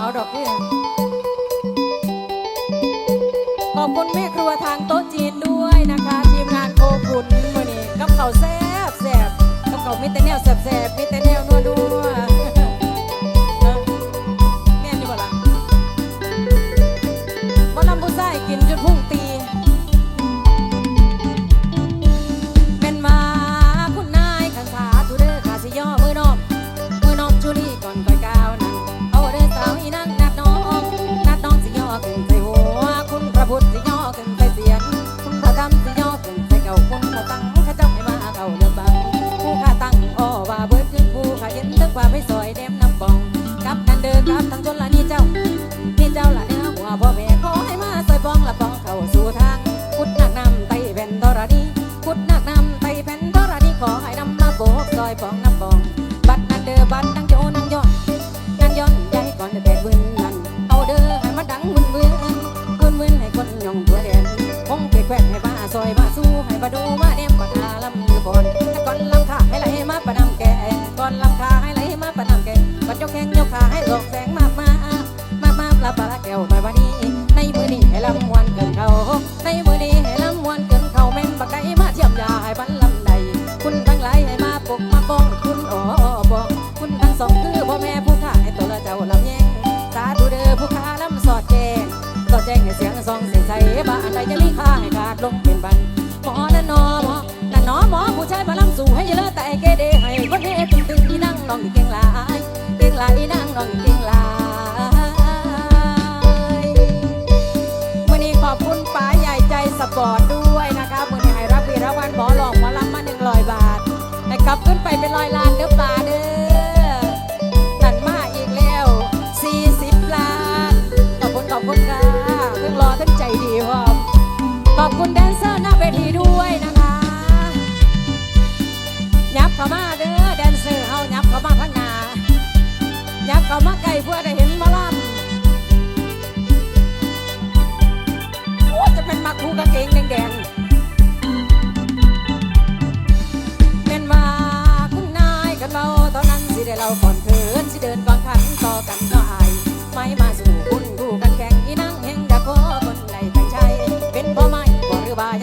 เอาดอกพี่ขอบคุณแม่ครัวทางโต๊ะจีนด้วยนะคะ ทีมงานโคขุณวันนี้กับเขาแซ่บแซ่บกับเขาไม่แต่แนวแซ่บแซ่บไม่แต่แนวนัวด้วย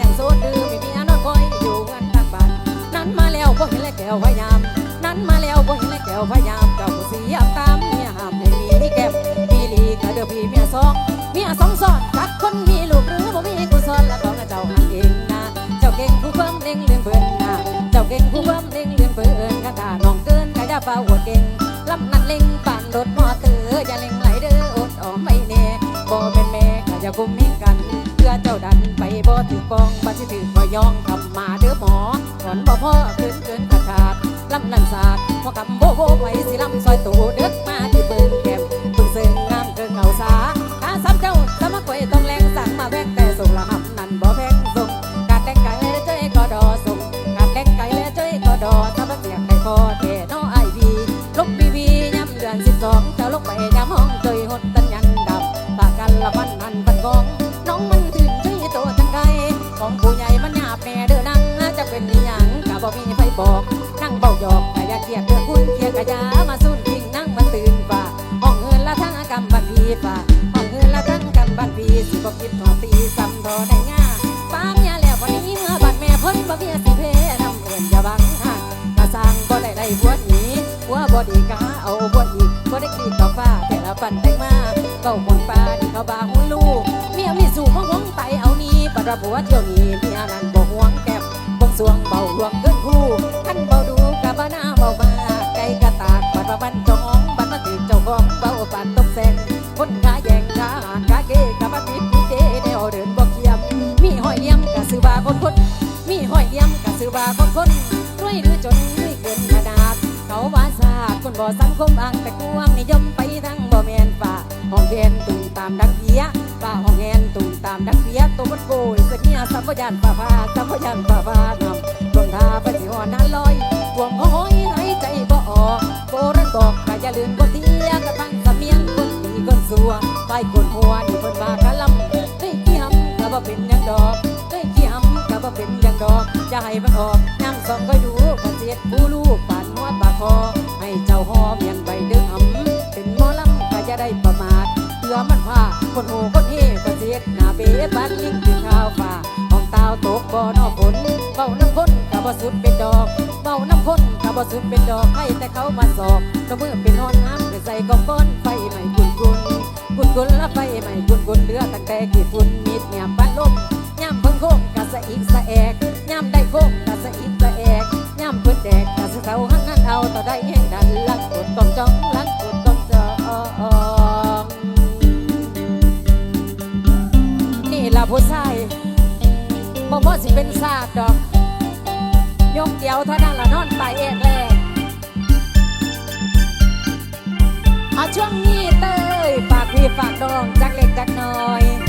ยังโซดื้อไม่มีอนอนคอยอยู่อันตั้งบานนั้นมาแล้วบ่เห็นและแก้วพยายาม นั้นมาแล้วบ่เห็นและแก้วพยายามเจ้าเสียตามเมียห้ามไม่มีแก็บพี่ลีกระเดือพี่เมียสองเมียสองซ้อนรักคนมีลูกหรือบ่มีกูสอนแล้วของเจ้าหักเองนะเจ้าเก่งผู้เพิ่มเล่งเลื่อนเพื่นนะเจ้าเก่งผู้เพิ่มเล่งเลื่อนเพื่นกะตาน้องเกินกะอย่าป่าอวดเก่งลำนั้นเล่งปั่นรถมอเตอร์อย่าเล่งไหลเด้ออดออมไม่แน่บ่เป็นแม่กะอย่ากุมมี อเจ้าดันไปบ่ถือกองบัดสิถือบ่ยองทำมาเด้อหมอถอนบ่พ่อเกินเกินขาดขาดลำนันสาดพอกำโบโบไปสิลำซอยตูเด็กมา บวชหนีหัวบอดีกาเอาบวชอีกบวได้กี้กับฟ้าแต่ละปั่นแตงมาเก้าหมุนปลาดีเขาบาหุ่ลูกเมียมีสู่มาหวงไปเอานี้ปะระบัวเที่ยวนี้เมียนั้นบ่หวงแก็บบงสวงเบาหวงก บ่สังคมอังแต่กวงนิยมไปทั้งบ่แมนฝ่าห้องแอนตุ่มตามดักเพียฝ่าห้องแอนตุ่มตามดักเพียตัวมันโกยเกียสัพยานฝ่าฝ่าสัพยานฝ่าฝ่านำดวงท้าไปสิหอนั้นลอยพวงห้อยหายใจบ่ออกโบรันบอกก็อย่าลืมคนเทียกระตังสะเมียนคนดีคนสัวไปคนหัวนี่คนบากะลำได้กี่หำก็บ่เป็นยังดอก ก็เป็นจังดอกจะให้มันออกนั่งสองก็อยู่กันเจ็ดผู้ลูกปานหัวปากคอ ให้เจ้าหอมยันใบเดือดอ่ำเป็นมอลำก็จะได้ประมาทเพื่อมันว่าคนโหคนเฮกันเจ็ดหน้าเบี้ยบันยิ่งถึงข้าวฝ่าห้องตาตกบ่อนอกผลเบาน้ำพ้นกับบ่สุดเป็นดอกเบาน้ำพ้นกับบ่สุดเป็นดอกให้แต่เขามาสอบกระเมื่อเป็นนอนน้ำใส่ก้อนไฟใหม่กุนกุนกุนกุนแล้วไฟใหม่กุนกุนเลือตั้งแต่กี่ฝุ่นมีดเหนี่ยบ้านลม ย่ำเพิ่งโค้งกะสะอีกสะแอกย่ำได้โค้งกะสะอีกสะแอกย่ำเพิ่นแดกกะสะเสาหันนั่นเอาต่อได้แห่งดันลักกดกองจ้องลักกดกองจองนี่ล่ะผู้ชายบ่พอสิเป็นซากดอก ยกเดียวเท่านั้นละนอนตายเอกแลเอาช่วงนี้เต้ยฝากพี่ฝากดองจักเล็กจักน้อย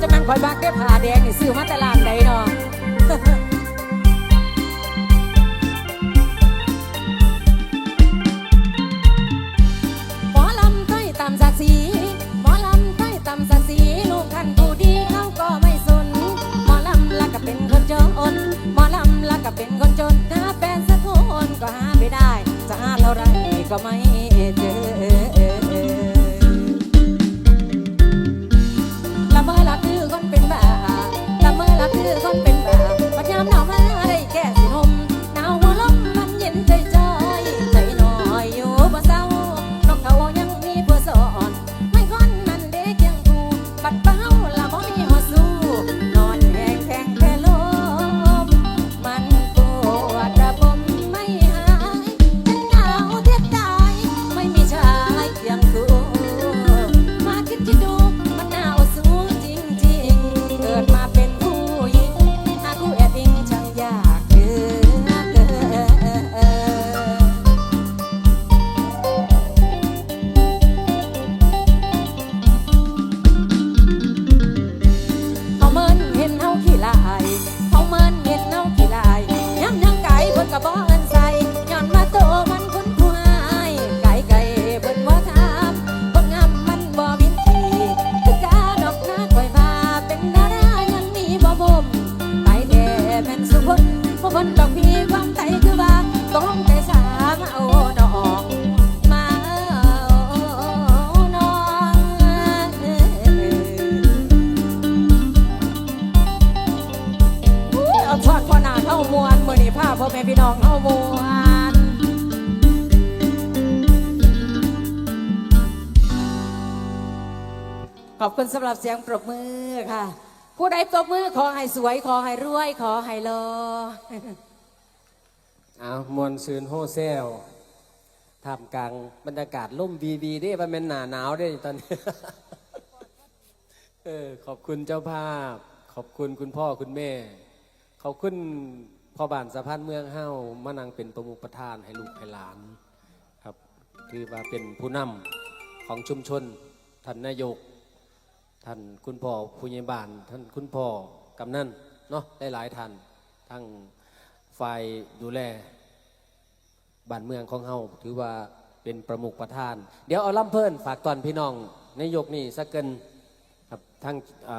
จะแมันคอยบักได้ผ่าแดงนี่ซื้อมาแต่ลานใดเนาะหมอลำใต้ตามศักดิ์ศรีหมอลำใต้ตามศักดิ์ศรีลูกท่านผู้ดีเขาก็ไม่สนหมอลำละก็เป็นคนจนหมอลำละก็เป็นคนจนหาแฟนสักคนก็หาไม่ได้ จะหาเท่าไรก็ไม่ ขอบคุณสำหรับเสียงปรบมือค่ะ ผู้ใดปรบมือขอให้สวยขอให้รวย ขอให้รอเอามวนซืนโฮเซลท่ามกลางบรรยากาศล่มวีวีได้มันเป็นหนาหนาวได้ตอนนี้เออขอบคุณเจ้าภาพ ขอบคุณคุณพ่อคุณแม่ ขอบคุณพ่อบ้านสะพานเมืองเฮ้ามานังเป็นประมุขประธานให้ลูกให้หลานครับ คือว่าเป็นผู้นำของชุมชนท่านนายก ท่านคุณพ่อผู้ใหญ่บ้าน ท่านคุณพ่อกำนันเนาะหลายๆท่านทั้งฝ่ายดูแลบ้านเมืองของเฮาถือว่าเป็นประมุขประธาน เดี๋ยวเอาล่ำเพิ่นฝากตอนพี่น้องนายกนี่สักเกินครับทั้ง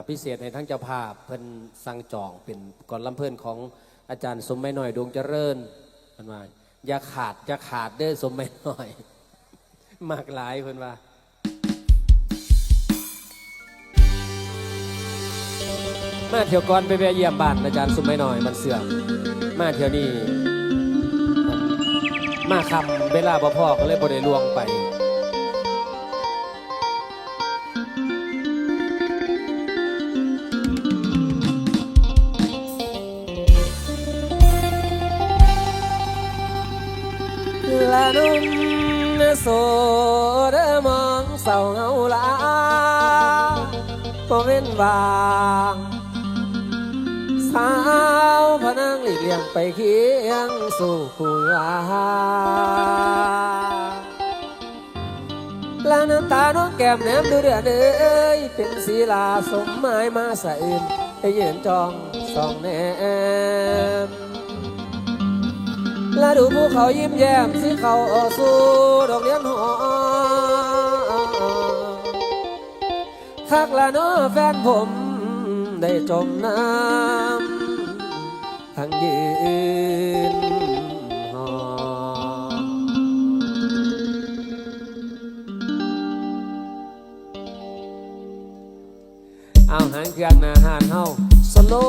พิเศษในทั้งเจ้าภาพเพิ่นสั่งจองเป็นก่อนล่ำเพิ่นของอาจารย์สมไม่น้อยดวงเจริญเพิ่นว่าอย่าขาดอย่าขาดเด้อสมไม่น้อย มากหลายเพิ่นว่า มาเที่ยวก่อนไปแวะเยี่ยมบ้านอาจารย์สุมไม่น้อยมันเสื่อมมาเที่ยวนี้มาคำเวลาบ่พ่อก็เลยบ่ได้ลวงไปละนุ่มโสดมองเศร้าเงาลาบ่เว้นวาง ไปเคียงสู่คุยวาและน้ำตาน้องแก้มแนมดูเดือดเอ้ยเป็นศีลาสมหมายมาสะอื่นไปยืนจองสองแนมและดูภูเขายิ้มแย้มสีเขาออกสู่ดอกเลี้ยนหอคักละเน้อแฟนผมได้จมน้ำ thằng duyên hò. Ao hàng gan hàng hầu solo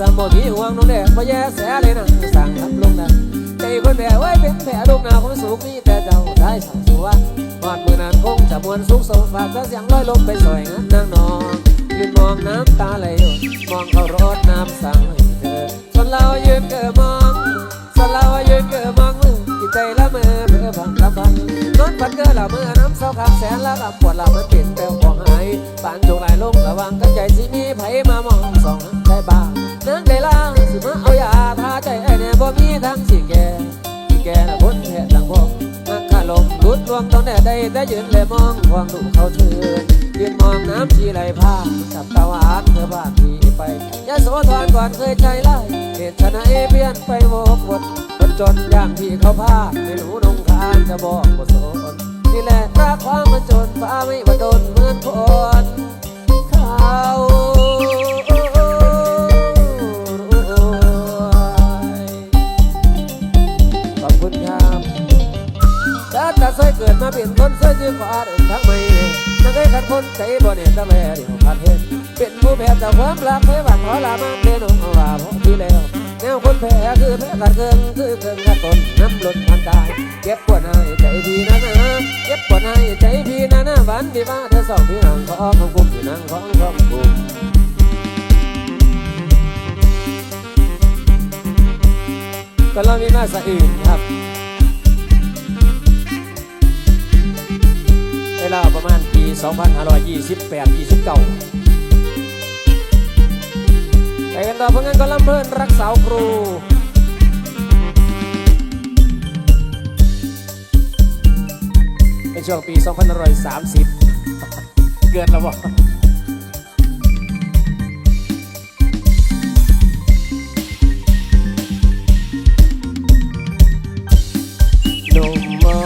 สมบูรณ์ที่ห่วงน้องแดงพอแย่แสเลยนะสั่งทำลงนะใจคนแผลไว้เป็นแผลลูกหนาของสุขมีแต่เจ้าได้สั่งสวหอดมือนั้นคงจะมวนสุขสมฝากเสียงลอยลมไปสวยงัดนางนอนยืนมองน้ำตาไหลยมองเขารดน้ำสั่งให้เธอส่วนเรายืนเกือมองส่วนเรายืนเกือมองมือจิตใจละเมอเพื่อพังลำพังนอนฝันเกอละเมื่อน้ำเศร้าคำแสนล้วกับปวดละมันเป็นแปลวของหายปานจงไหลลงระวังกันใจสิมีไผมามอง มรุดรวงตองแน่ได้แต่ยืนเลยมองควงดูเขาเชิญยืนมองน้ำชีไหลพากับตะวันเธอบ้านพี่ไปยาโสธรก่อนเคยใจไล่เหตุชนะเอเปียนไปโวกวนคนจนอย่างที่เขาพาไม่รู้นงคานจะบอกบ่สนนี่แหละรักความมันจนฟ้าไม่ว่าโดนเหมือนคนเขา เกิดมาเป็นคนเคยชื่อขวาเดินทางไม่นั่งได้ขันคนใจบ่เนี่ยตะแม่เดียวขาดเห็นเป็นผู้แพ้แต่ความรักไม่หวังขอลามาเป็นองค์ว่าพอที่แล้วแนวคนแพ้คือแพ้ขาดเกินคือเกินขาดตนน้ำล้นมันตายเก็บปวดให้ใจพี่นะนะเก็บปวดให้ใจพี่นะนะวันที่ว่าเธอสองพี่น้องขอของกุมพี่นางของของกุมก็เรามีมาสะอื่นครับ ลาประมาณปี 2528 29ไปกันต่อเพราะงั้นก็ลำเพลินรักสาวครูในช่วงปี 2530 เกินแล้วบ่หนุ่มหมอ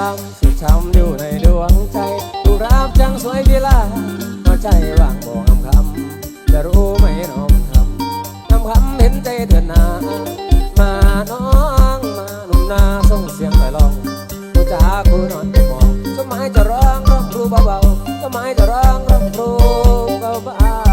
ลำสุดช้ำอยู่ใน ใจว่างบอกคำจะรู้ไหมน้องคำคำคำเห็นใจเถิดนา มาน้องมาหนุ่มนาส่งเสียงไปลองผู้จ้าคูนอนมองสมัยจะร้องร้องครูเบาๆสมัยจะร้องร้องครูเบาๆ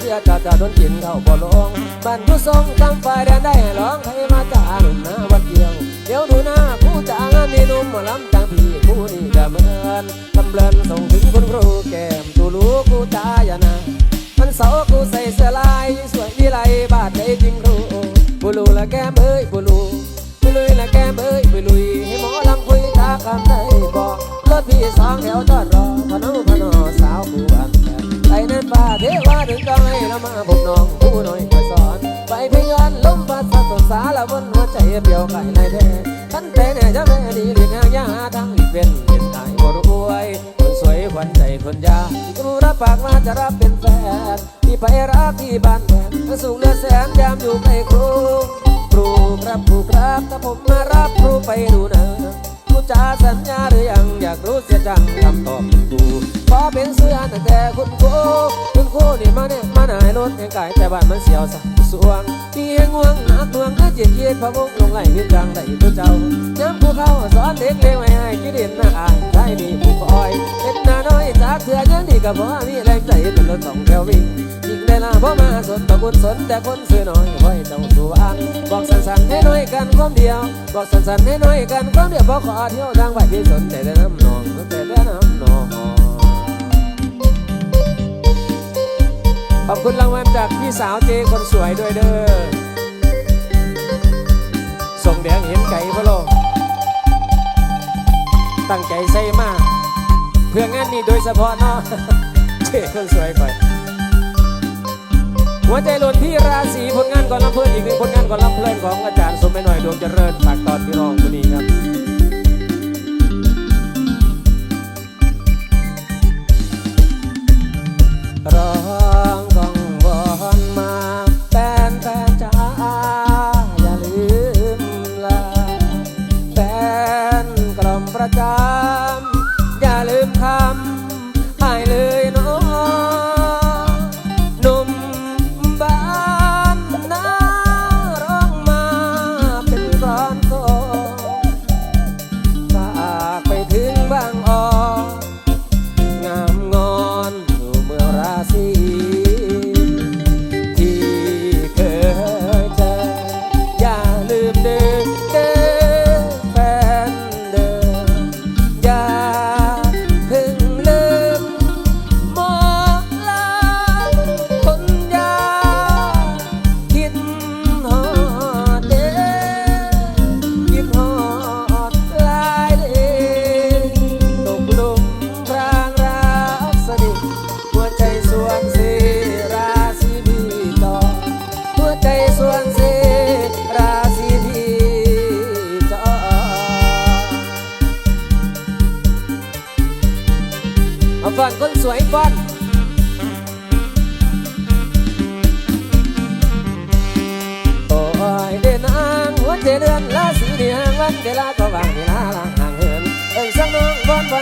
เสียจ่าจ่าโดนกินเข้าบ่ลงบ้านผู้ทรงตามฝ่ายแดนได้ร้องใครมาจ่าหนุ่มนาวันเดียว เดี๋ยวดูหน้าผู้จ่างมีหนุ่มหมาล้ำจังพี่ผู้นี่จะเมือนตำเลินส่งถึงคุณครูแก้มตูรู้กูตาอย่านามันเสากูใส่เสื้อลายสวยดีไรบาดใจจริงรู้บุลูละแก้มเอ้ยบุลูบุลุยละแก้มเอ้ยบุลุยให้หมอลำคุยตาคำได้บอกรถพี่สองแถวจอดรอพนอ เทวาถึงก็ให้เรามาพบน้องผู้น้อยคอยสอนไปพยานลมพัดสะสดสาละบนหัวใจเปียวไก่ในแท้ท่านแต่เนี่ยจะแม่ดีหรืองานยาทางอีกเป็นเป็นไอ้บ่รวยคนสวยขวัญใจคนยากูรับปากว่าจะรับเป็นแฟนที่ไปรักที่บ้านแฟนถ้าสูงเลือแสนยามอยู่ใกล้ครูครูครับครูครับถ้าผมมารับครูไปดูนะครูจะสัญญาหรือยังอยากรู้เสียจังคำตอบครูขอเป็นเสื้อตั้งแต่คุณครู คุณครูนี่มาเนี่ยมาหนายรถแห่งกายแต่บ้านมันเสียวสักสวงพี่แห่งห่วงนักหน่วงก็เจ็บเย็นพะวงลงไหลวิจังได้ตัวเจ้าย้ำภูเขาสอนเด็กเลี้ยงไว้ให้คิดเห็นหน้าอายได้มีผู้คอยเห็นหน้าน้อยจากเถื่อยังดีกับพ่อมีแรงใจเป็นรถสองแถววิ่งยิ่งได้ลาพ่อมาสนตะกุนสนแต่คนซื้อน้อยไว้เจ้าสู่อังบอกสั้นๆให้น้อยกันความเดียว บอกสั้นๆให้น้อยกันความเดียวบอกขอเที่ยวทางไปที่สนแต่ได้น้ำนอง ขอบคุณรางวัลจากพี่สาวเจคนสวยด้วยเด้อ ส่งแดงเห็นไก่พะโลตั้งใจใส่มาก เพื่องานนี้โดยเฉพาะเนาะเจคนสวยไปหัวใจหล่นที่ราศีผลงานก่อนลำเพลินอีกหนึ่งผลงานก่อนลำเพลินของอาจารย์สมไม่หน่อยดวงเจริญฝากตอนพี่รองคนนี้ครับ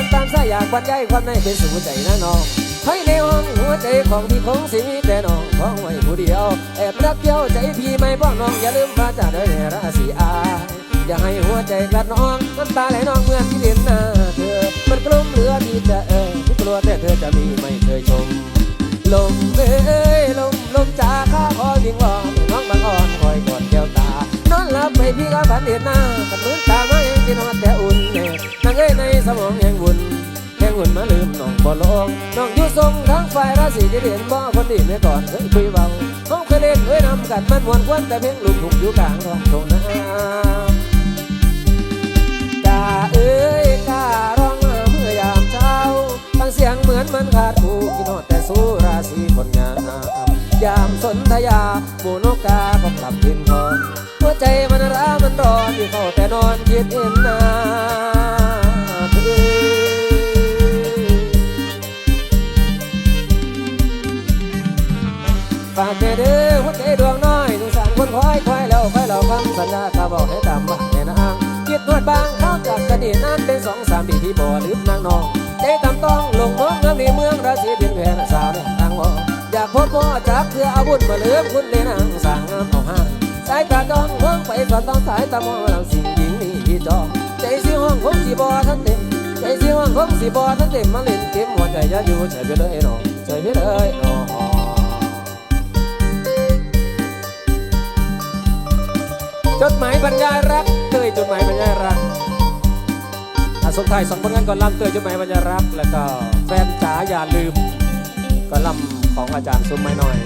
น้องบอนตามสายอยากบรรยายความในเป็นสู่ใจนะน้องให้ในห้องหัวใจของพี่คงสิมีแต่น้องของไว้ผู้เดียวแอบรักเดียวใจพี่ไม่บอกน้องอย่าลืมฟ้าจ่าเด้อราศีอายอย่าให้หัวใจกลัดน้องน้ำตาไหลน้องเมื่อที่เห็นหน้าเธอ มันกลุ้มเหลือที่จะเอ่ยที่กลัวแต่เธอจะมีไม่เคยชม ลมเอ้ยลมลมจ่าข้าขอวิงวอนน้องบางอ่อนคอยกอดแก้วตานอนหลับไปพี่ก็ฝันเห็นหน้ากันมือตามาเองกินฮอดแต่ อุ่นเน่นั่งเอ้ยในสมองแห่งวุ่นแห่งวุ่นมาลืมน้องบ่ลงน้องอยู่ทรงทั้งฝ่ายราศีจะเด่นบ่คนดีไม่ก่อนเคยคุยเบาเขาเคยเล่นเคยนำกันมันมวนควันแต่เพลงลุกถูกอยู่กลางท้องตรงน้ำกาเอ้ยการ้องเมื่อยามเช้าฟังเสียงเหมือนมันขาดหูกินหอดแต่สู้ราศีคนงามยามสนธยาหมูนกกาก็กลับขึ้นคอนหัวใจมันร้ามันร้อนที่เข้าแต่นอนคิดเห็นนา ดบางเข้าจากกระดิ่นั้นเป็นสองสามปีที่บ่อลืมนางนองใจตำต้องลงน้องเมืองในเมืองราศีเพียนแผ่นสาวเนี่ยทางวออยากพบพ่อจักเพื่ออาวุธมาเลืมคุณในนางสั่งงามเอาห้างสายตาดองเมืองไปสอนต้องสายตามองเราสิ่งหญิงนี่ที่จองใจสิห้องคงสิบ่อทันเต็มใจสิห้องคงสิบ่อทันเต็มมาเล่นเกมหัวใจอย่าอยู่เฉยไปเลยน้องเฉยไปเลยน้องจดหมายบรรยายรัก เตยจดหมายบรรยายรักอะส่งท้ายสองผลงานก่อนลำเตยจุดหมายบรรยารักษ์แล้วก็แฟนจ๋าอย่าลืมก็ลำของอาจารย์ซุ้มไม่น้อย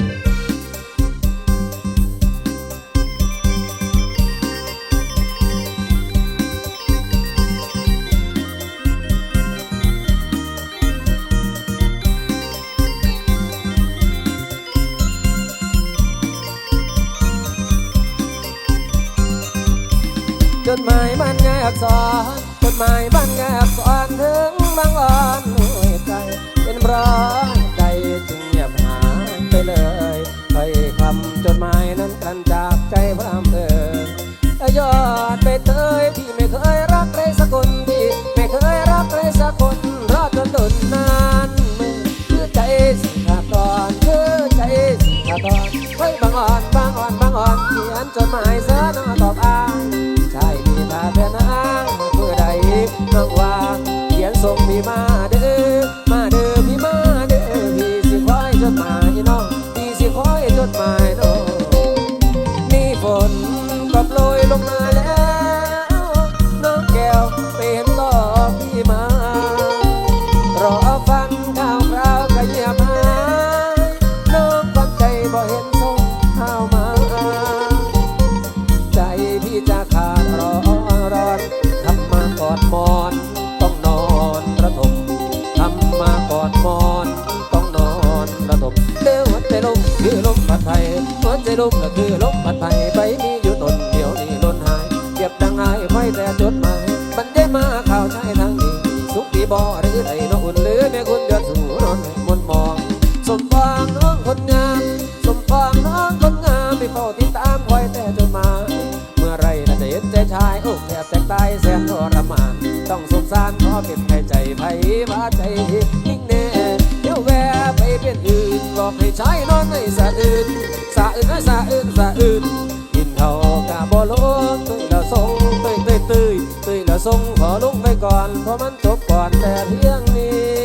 ดหมายบรรยายอักษรจดหมายบรรยายอักษรถึงบางอ่อนหัวใจเป็นร้อยใจจึงเงียบหายไปเลยถ้อยคำจดหมายนั้นกันจากใจพระอำเภอยอดไปเตยที่ไม่เคยรักใครสักคนที่ไม่เคยรักใครสักคนรอจนดนนานมือคือใจสิขาดตอนคือใจสิขาดตอนเฮ้ยบางอ่อนบางอ่อนบางอ่อนเขียนจดหมาย น้องวางเขียนส่งมีมา สุขดีบ่หรือไรน้องอุ่นหรือแม่คุณเดือดสูนอนมนมอง สมฟางน้องคนงามสมฟางน้องคนงามไม่เฝ้าติดตามคอยแต่จดหมา เมื่อไรน่าจะเห็นใจชายอกแทบแตกตายแสนทรมาน ต้องสงสารเพราะเป็นใครใจไผ่ว่าใจยิ่งแน่เดี๋ยวแวะไปเป็นอื่นบอกให้ชายนอนให้สะอื่นสะอื่นสะอื่นสะอื่นกินเขากะบ่ลงตุ้ยแล้วส่งตุ้ยตุ้ยตุ้ยตุ้ยแล้วส่งขอลง ก่อนเพราะมันจบก่อนแต่เพียงนี้